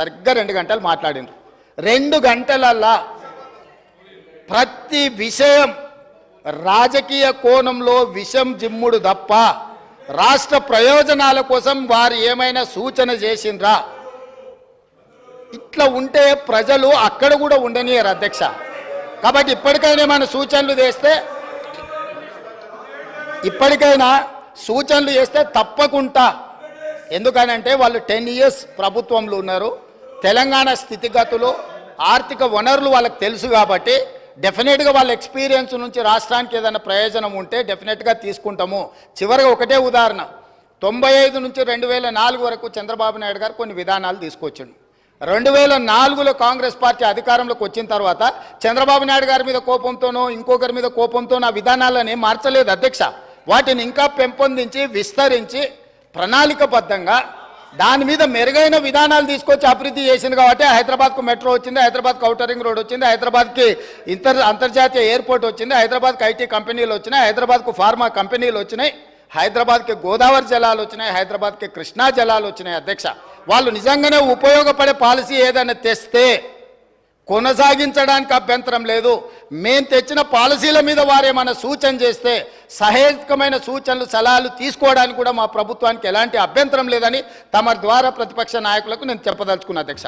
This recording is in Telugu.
సరిగ్గా రెండు గంటలు మాట్లాడినారు రెండు గంటలల్లా ప్రతి విషయం రాజకీయ కోణంలో విషం జిమ్ముడు తప్ప రాష్ట్ర ప్రయోజనాల కోసం వారు ఏమైనా సూచన చేసిండ్రా? ఇట్లా ఉంటే ప్రజలు అక్కడ కూడా ఉండనియరు అధ్యక్ష. కాబట్టి ఇప్పటికైనా ఏమైనా సూచనలు చేస్తే ఇప్పటికైనా సూచనలు చేస్తే తప్పకుండా. ఎందుకనంటే వాళ్ళు టెన్ ఇయర్స్ ప్రభుత్వంలో ఉన్నారు. తెలంగాణ స్థితిగతులు ఆర్థిక వనరులు వాళ్ళకి తెలుసు కాబట్టి డెఫినెట్గా వాళ్ళ ఎక్స్పీరియన్స్ నుంచి రాష్ట్రానికి ఏదైనా ప్రయోజనం ఉంటే డెఫినెట్గా తీసుకుంటాము. చివరిగా ఒకటే ఉదాహరణ. తొంభై ఐదు నుంచి రెండు వేల నాలుగు వరకు చంద్రబాబు నాయుడు గారు కొన్ని విధానాలు తీసుకొచ్చిండు. రెండు వేల నాలుగులో కాంగ్రెస్ పార్టీ అధికారంలోకి వచ్చిన తర్వాత చంద్రబాబు నాయుడు గారి మీద కోపంతోనో ఇంకొకరి మీద కోపంతోనో ఆ విధానాలని మార్చలేదు అధ్యక్ష. వాటిని ఇంకా పెంపొందించి విస్తరించి ప్రణాళికబద్ధంగా దాని మీద మెరుగైన విధానాలు తీసుకొచ్చి అభివృద్ధి చేసింది కాబట్టి హైదరాబాద్కు మెట్రో వచ్చింది హైదరాబాద్కు అవుటరింగ్ రోడ్ వచ్చింది హైదరాబాద్కి ఇంటర్ అంతర్జాతీయ ఎయిర్పోర్ట్ వచ్చింది హైదరాబాద్కి ఐటీ కంపెనీలు వచ్చినాయి హైదరాబాద్కు ఫార్మా కంపెనీలు వచ్చినాయి హైదరాబాద్కి గోదావరి జలాలు వచ్చినాయి హైదరాబాద్కి కృష్ణా జలాలు వచ్చినాయి అధ్యక్ష. వాళ్ళు నిజంగానే ఉపయోగపడే పాలసీ ఏదైనా తెస్తే కొనసాగించడానికి అభ్యంతరం లేదు. మేము తెచ్చిన పాలసీల మీద వారేమైనా సూచన చేస్తే సహేతుకమైన సూచనలు సలహాలు తీసుకోవడానికి కూడా మా ప్రభుత్వానికి ఎలాంటి అభ్యంతరం లేదని తమ ద్వారా ప్రతిపక్ష నాయకులకు నేను చెప్పదలుచుకున్నా అధ్యక్ష.